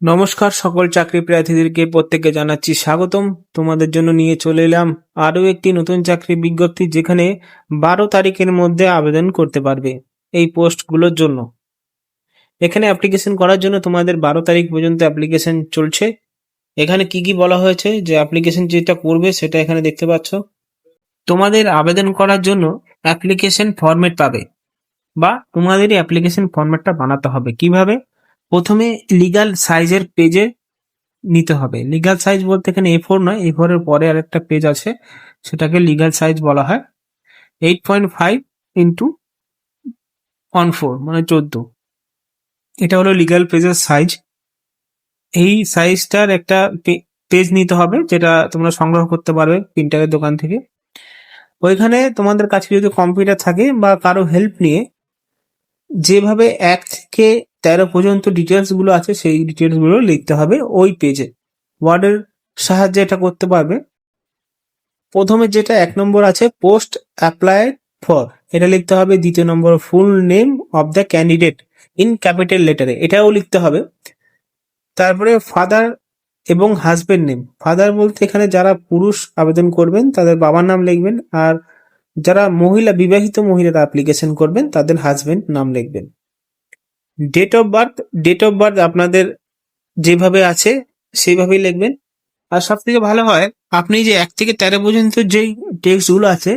নমস্কার সকল চাকরি প্রার্থীদেরকে প্রত্যেককে জানাচ্ছি স্বাগতম। তোমাদের জন্য নিয়ে চলে এলাম আরও একটি নতুন চাকরি বিজ্ঞপ্তি যেখানে বারো তারিখের মধ্যে আবেদন করতে পারবে এই পোস্টগুলোর জন্য। এখানে অ্যাপ্লিকেশন করার জন্য তোমাদের বারো তারিখ পর্যন্ত অ্যাপ্লিকেশন চলছে। এখানে কি কি বলা হয়েছে, যে অ্যাপ্লিকেশন যেটা করবে সেটা এখানে দেখতে পাচ্ছ। তোমাদের আবেদন করার জন্য অ্যাপ্লিকেশন ফরম্যাট পাবে বা তোমাদেরই অ্যাপ্লিকেশন ফরম্যাটটা বানাতে হবে। কীভাবে? প্রথমে লিগাল সাইজের পেজে নিতে হবে। লিগাল সাইজ বলতে এখানে এ ফোর নয় এ ফোর এর পরে আরেকটা পেজ আছে, সেটাকে লিগাল সাইজ বলা হয়। Eight point five into one four মানে চোদ্দ। এটা হলো লিগাল পেজের সাইজ এই সাইজটার একটা পেজ নিতে হবে, যেটা তোমরা সংগ্রহ করতে পারবে প্রিন্টারের দোকান থেকে। ওইখানে তোমাদের কাছে যদি কম্পিউটার থাকে বা কারও হেল্প নিয়ে, যেভাবে এক থেকে তেরো পর্যন্ত ডিটেলসগুলো আছে, সেই ডিটেলসগুলো লিখতে হবে ওই পেজে ওয়ার্ডের সাহায্যে এটা করতে পারবে। প্রথমে যেটা এক নম্বর আছে পোস্ট অ্যাপ্লাই ফর এটা লিখতে হবে দ্বিতীয় নম্বর full name of the candidate in capital লেটারে এটাও লিখতে হবে। তারপরে ফাদার এবং হাজবেন্ড নেম ফাদার বলতে এখানে যারা পুরুষ আবেদন করবেন, তাদের বাবার নাম লিখবেন, আর যারা মহিলা, বিবাহিত মহিলারা অ্যাপ্লিকেশন করবেন, তাদের হাজবেন্ড নাম লিখবেন। Date of birth date of birth আপনাদের যেভাবে আছে, সেইভাবেই লিখবেন। আর সব থেকে ভালো হয়, আপনি যে এক থেকে তেরো পর্যন্ত যেই টেক্সটগুলো আছে,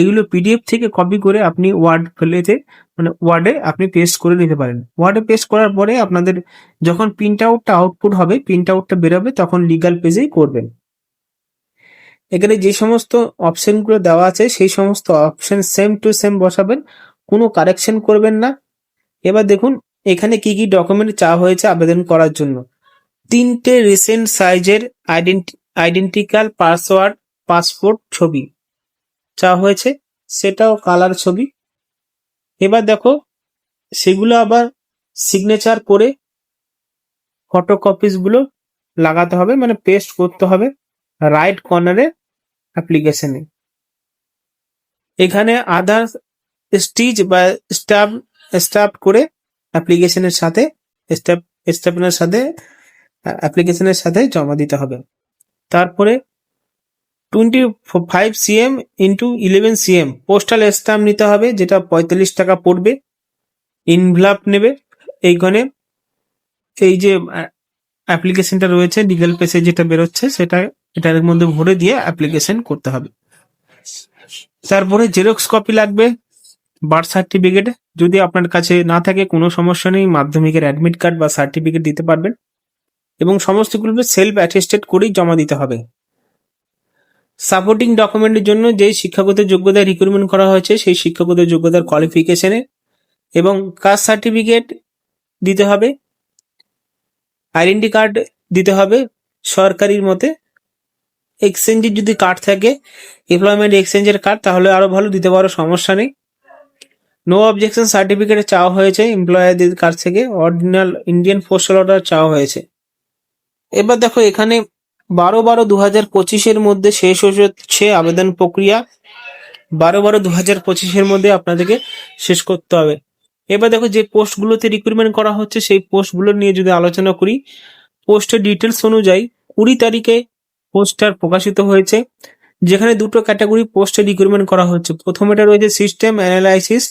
এগুলো পিডিএফ থেকে কপি করে আপনি ওয়ার্ড ফেলেতে মানে ওয়ার্ডে আপনি পেস্ট করে নিতে পারেন। ওয়ার্ডে পেস্ট করার পরে আপনাদের যখন প্রিন্ট আউটটা আউটপুট হবে প্রিন্ট আউটটা বেরোবে, তখন লিগাল পেজেই করবেন। এখানে যে সমস্ত অপশনগুলো দেওয়া আছে, সেই সমস্ত অপশন সেম টু সেম বসাবেন, কোনো কারেকশন করবেন না। এবার দেখুন এখানে কি কি ডকুমেন্ট চাওয়া হয়েছে আবেদন করার জন্য? তিনটে রিসেন্ট সাইজের আইডেন্টিক্যাল পাসওয়ার্ড পাসপোর্ট ছবি চাওয়া হয়েছে, সেটাও কালার ছবি। এবার দেখো, সেগুলো আবার সিগনেচার করে ফটো ফটোকপিসগুলো লাগাতে হবে মানে পেস্ট করতে হবে রাইট কর্নারে অ্যাপ্লিকেশনে এখানে আধার স্টিচ বা স্টাফ স্টাফ করে অ্যাপ্লিকেশনের সাথে স্টেপ স্টেপনের সাথে অ্যাপ্লিকেশনের সাথে জমা দিতে হবে। তারপরে twenty five CM into eleven CM postal stamp নিতে হবে, যেটা পঁয়তাল্লিশ টাকা পড়বে। ইনভ্লাপ নেবে। এইখানে এই যে অ্যাপ্লিকেশনটা রয়েছে লিগাল পেসে যেটা বেরোচ্ছে, সেটা, এটার মধ্যে ভরে দিয়ে অ্যাপ্লিকেশন করতে হবে। তারপরে জেরক্স কপি লাগবে। বার্থ সার্টিফিকেট যদি আপনার কাছে না থাকে, কোনো সমস্যা নেই, মাধ্যমিকের অ্যাডমিট কার্ড বা সার্টিফিকেট দিতে পারবেন এবং সমস্তগুলো সেলফ অ্যাটেস্টেড করেই জমা দিতে হবে। সাপোর্টিং ডকুমেন্টের জন্য যেই শিক্ষাগত যোগ্যতা রিক্রুটমেন্ট করা হয়েছে, সেই শিক্ষাগত যোগ্যতার কোয়ালিফিকেশনে এবং কাস্ট সার্টিফিকেট দিতে হবে আইডেন্টি কার্ড দিতে হবে, সরকারির মতে। এক্সচেঞ্জের যদি কার্ড থাকে এমপ্লয়মেন্ট এক্সচেঞ্জের কার্ড তাহলে আরও ভালো, দিতে পারো, সমস্যা নেই। নো অবজেকশন সার্টিফিকেট চাওয়া হয়েছে এমপ্লয়ারদের কাছ থেকে। অরিজিনাল ইন্ডিয়ান পোস্টাল অর্ডার চাওয়া হয়েছে। এবার দেখো, এখানে বারো বারো দু হাজার পঁচিশের মধ্যে শেষ হচ্ছে আবেদন প্রক্রিয়া। বারো বারো দু হাজার পঁচিশের মধ্যে আপনাদেরকে শেষ করতে হবে। এবার দেখো, যে পোস্টগুলোতে রিক্রুটমেন্ট করা হচ্ছে, সেই পোস্টগুলো নিয়ে যদি আলোচনা করি, পোস্টের ডিটেলস অনুযায়ী কুড়ি তারিখে পোস্টার প্রকাশিত হয়েছে, যেখানে দুটো ক্যাটাগরি পোস্টে রিক্রুটমেন্ট করা হচ্ছে। প্রথমেটা রয়েছে system analysis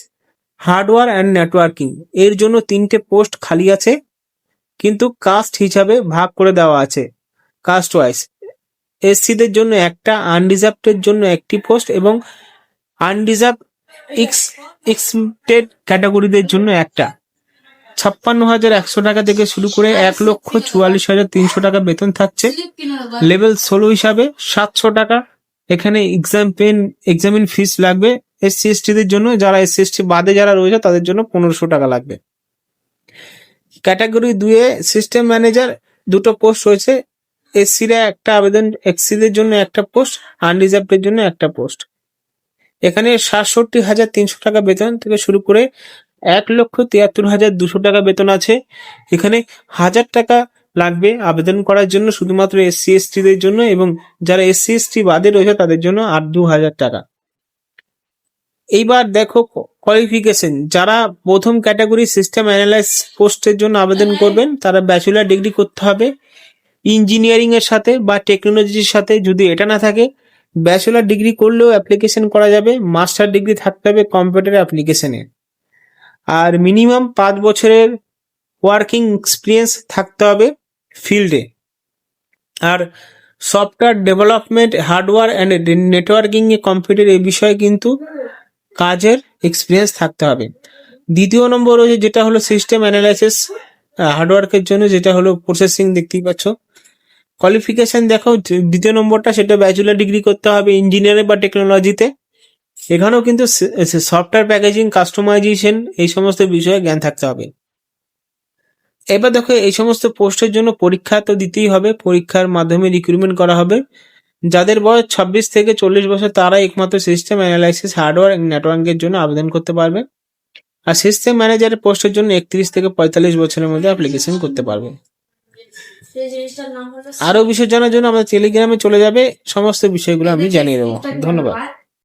hardware and networking. এর জন্য তিনটে পোস্ট খালি আছে, কিন্তু কাস্ট হিসাবে ভাগ করে দেওয়া আছে কাস্ট ওয়াইজ এসসিদের জন্য একটা আনরিজার্ভের জন্য একটি পোস্ট এবং আনরিজার্ভ এক্স এক্সটেড ক্যাটাগরিদের জন্য একটা। ছাপ্পান্ন হাজার একশো টাকা থেকে শুরু করে এক লক্ষ চুয়াল্লিশ হাজার তিনশো টাকা বেতন থাকছে। লেভেল ষোলো হিসাবে সাতশো টাকা। এখানে এক্সাম পেন এক্সামিন ফিস লাগবে। এসসি এসটিদের জন্য, যারা এসসি এসটি বাদে যারা রয়েছে, তাদের জন্য পনেরোশো টাকা লাগবে। ক্যাটাগরি দুয়ে সিস্টেম ম্যানেজার দুটো পোস্ট রয়েছে। এসসিরা একটা আবেদন এক্সিদের জন্য একটা পোস্ট আনরিজার্ভের জন্য একটা পোস্ট। এখানে সাতষট্টি হাজার তিনশো টাকা বেতন থেকে শুরু করে এক লক্ষ তিয়াত্তর হাজার দুশো টাকা বেতন আছে। এখানে হাজার টাকা লাগবে আবেদন করার জন্য শুধুমাত্র এসসি এসটিদের জন্য এবং যারা এসসি এসটি বাদে রয়েছে, তাদের জন্য আর দু হাজার টাকা। এইবার দেখো কোয়ালিফিকেশন যারা প্রথম ক্যাটাগরি সিস্টেম অ্যানালাইস পোস্টের জন্য আবেদন করবেন, তারা ব্যাচেলার ডিগ্রি করতে হবে। ইঞ্জিনিয়ারিং এর সাথে বা টেকনোলজির সাথে যদি এটা না থাকে ব্যাচেলার ডিগ্রি করলেও অ্যাপ্লিকেশন করা যাবে মাস্টার ডিগ্রি থাকতে হবে কম্পিউটার অ্যাপ্লিকেশনে আর মিনিমাম পাঁচ বছরের ওয়ার্কিং এক্সপিরিয়েন্স থাকতে হবে ফিল্ডে আর software development hardware and networking A computer এই বিষয়ে কিন্তু কাজের এক্সপিরিয়েন্স থাকতে হবে। দ্বিতীয় নম্বর রয়েছে যেটা হলো সিস্টেম অ্যানালাইসিস হার্ডওয়ার্কের জন্য যেটা হলো প্রসেসিং দেখতেই পাচ্ছ। কোয়ালিফিকেশন দেখো দ্বিতীয় নম্বরটা সেটা ব্যাচেলার ডিগ্রি করতে হবে ইঞ্জিনিয়ারিং বা টেকনোলজিতে এখানেও কিন্তু সফটওয়্যার প্যাকেজিং কাস্টমাইজেশন এই সমস্ত বিষয়ে জ্ঞান থাকতে হবে। এবার দেখো এই সমস্ত পোস্টের জন্য পরীক্ষা তো দিতেই হবে, পরীক্ষার মাধ্যমে রিক্রুটমেন্ট করা হবে। যাদের বয়স ছাব্বিশ থেকে চল্লিশ বছর, তারা একমাত্র সিস্টেম অ্যানালাইসিস হার্ডওয়্যার নেটওয়ার্কের জন্য আবেদন করতে পারবে। আর সিস্টেম ম্যানেজারের পোস্টের জন্য একত্রিশ থেকে পঁয়তাল্লিশ বছরের মধ্যে অ্যাপ্লিকেশন করতে পারবে। আরও বিষয় জানার জন্য আমাদের টেলিগ্রামে চলে যাবে। সমস্ত বিষয়গুলো আমি জানিয়ে দেবো। ধন্যবাদ।